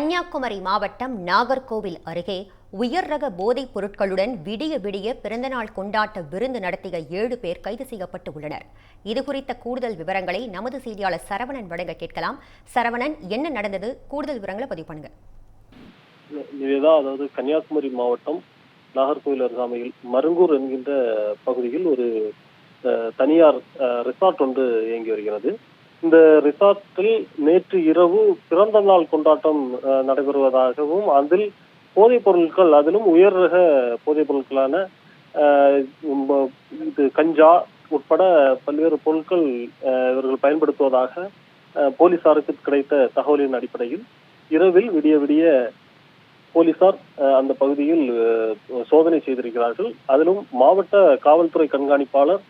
கன்னியாகுமரி மாவட்டம் நாகர்கோவில் அருகே உயர் ரக போதைப் பொருட்களுடன் விடிய விடிய பிறந்தநாள் கொண்டாட்ட விருந்து நடத்திய ஏழு பேர் கைது செய்யப்பட்டு உள்ளனர். இது குறித்த கூடுதல் விவரங்களை நமது செய்தியாளர் சரவணன் வழங்க கேட்கலாம். சரவணன் என்ன நடந்தது? கூடுதல் விவரங்களை பதிவு பண்ணுங்க. நிவேதா அதாவது கன்னியாகுமரி மாவட்டம் நாகர்கோவில் அருகாமையில் மருங்கூர் என்கின்ற பகுதியில் ஒரு அஹ், தனியார் அஹ், ரிசார்ட் ஒன்று இயங்கி வருகிறது. இந்த ரிசார்ட்டில் நேற்று இரவு பிறந்த நாள் கொண்டாட்டம் நடைபெறுவதாகவும் அதில் போதைப் பொருட்கள் அதிலும் உயர் ரக போதைப் பொருட்களான இது கஞ்சா உட்பட பல்வேறு பொருட்கள் இவர்கள் பயன்படுத்துவதாக போலீசாருக்கு கிடைத்த தகவலின் அடிப்படையில் இரவில் விடிய விடிய போலீசார் அந்த பகுதியில் சோதனை செய்திருக்கிறார்கள். அதிலும் மாவட்ட காவல்துறை கண்காணிப்பாளர்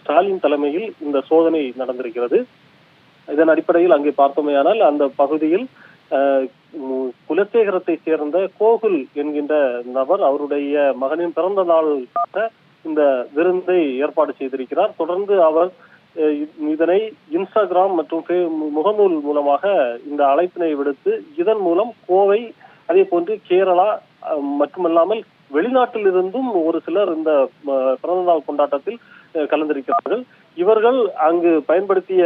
ஸ்டாலின் தலைமையில் இந்த சோதனை நடந்திருக்கிறது. இதன் அடிப்படையில் அங்கே பார்த்தோமேயானால் அந்த பகுதியில் குலசேகரத்தை சேர்ந்த கோகுல் என்கின்ற நபர் அவருடைய மகனின் பிறந்த நாள் இந்த விருந்தை ஏற்பாடு செய்திருக்கிறார். தொடர்ந்து அவர் அஹ், இதனை இன்ஸ்டாகிராம் மற்றும் முகநூல் மூலமாக இந்த அழைப்பினை விடுத்து இதன் மூலம் கோவை அதே போன்று கேரளா அஹ், மட்டுமல்லாமல் வெளிநாட்டில் இருந்தும் ஒரு சிலர் இந்த பிறந்தநாள் கொண்டாட்டத்தில் கலந்திருக்கிறார்கள். இவர்கள் அங்கு பயன்படுத்திய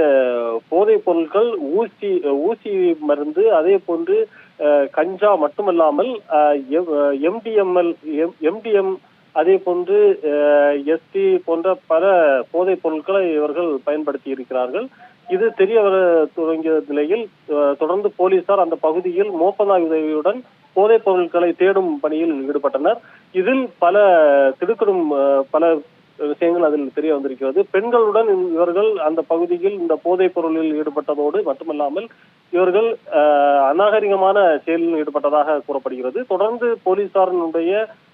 போதைப் பொருட்கள் ஊசி ஊசி மருந்து அதே போன்று கஞ்சா மட்டுமல்லாமல் எம்டிஎம்எல் எம்டிஎம் அதே போன்று எஸ்டி போன்ற பல போதைப் பொருட்களை இவர்கள் பயன்படுத்தி இருக்கிறார்கள். இது தெரிய வர தொடங்கிய நிலையில் தொடர்ந்து போலீசார் அந்த பகுதியில் மோப்பநாய் உதவியுடன் போதைப் பொருட்களை தேடும் பணியில் ஈடுபட்டனர். இதில் பல திடுக்கிடும் அஹ், பல விஷயங்கள் அதில் தெரிய வந்திருக்கிறது. பெண்களுடன் இவர்கள் அந்த பகுதியில் இந்த போதைப் பொருளில் ஈடுபட்டதோடு மட்டுமல்லாமல் இவர்கள் அஹ், அநாகரிகமான செயலில் ஈடுபட்டதாக கூறப்படுகிறது. தொடர்ந்து போலீசாரினுடைய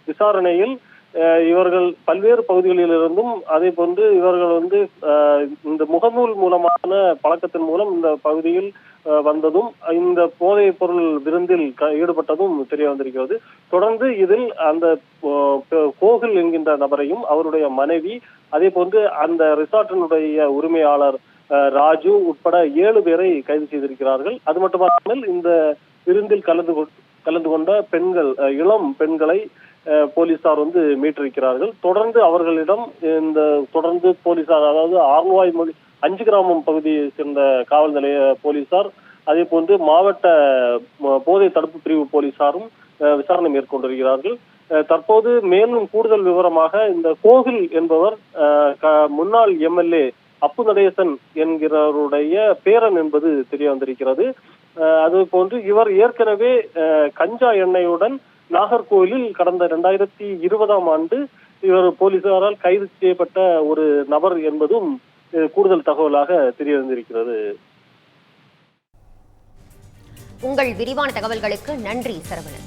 விசாரணையில் அஹ், இவர்கள் பல்வேறு பகுதிகளிலிருந்தும் அதே போன்று இவர்கள் வந்து அஹ், இந்த முகநூல் மூலமான பழக்கத்தின் மூலம் இந்த பகுதியில் வந்ததும் இந்த போதைப் பொருள் விருந்தில் ஈடுபட்டதும் தெரிய வந்திருக்கிறது. தொடர்ந்து இதில் அந்த கோகில் கோகுல் என்கின்ற நபரையும் அவருடைய மனைவி அதே போன்று அந்த ரிசார்ட்டினுடைய உரிமையாளர் அஹ், ராஜு உட்பட ஏழு பேரை கைது செய்திருக்கிறார்கள். அது மட்டுமல்லாமல் இந்த விருந்தில் கலந்து கலந்து கொண்ட பெண்கள் அஹ், இளம் பெண்களை அஹ், போலீசார் வந்து மீட்டிருக்கிறார்கள். தொடர்ந்து அவர்களிடம் இந்த தொடர்ந்து போலீசார் அதாவது ஆர்வாய் மொழி அஞ்சு கிராமம் பகுதியை சேர்ந்த காவல் நிலைய போலீசார் அதே போன்று மாவட்ட போதை தடுப்பு பிரிவு போலீசாரும் விசாரணை மேற்கொண்டிருக்கிறார்கள். அஹ், தற்போது மேலும் கூடுதல் விவரமாக இந்த கோகில் என்பவர் முன்னாள் எம்எல்ஏ அப்பு நடேசன் என்கிறவருடைய பேரன் என்பது தெரிய வந்திருக்கிறது. அது போன்று இவர் ஏற்கனவே அஹ், கஞ்சா எண்ணெயுடன் நாகர்கோவிலில் கடந்த இரண்டாயிரத்தி இருபதாம் ஆண்டு இவர் போலீசாரால் கைது செய்யப்பட்ட ஒரு நபர் என்பதும் கூடுதல் தகவலாக தெரிய வந்திருக்கிறது உங்கள் விரிவான தகவல்களுக்கு நன்றி சரவணன்.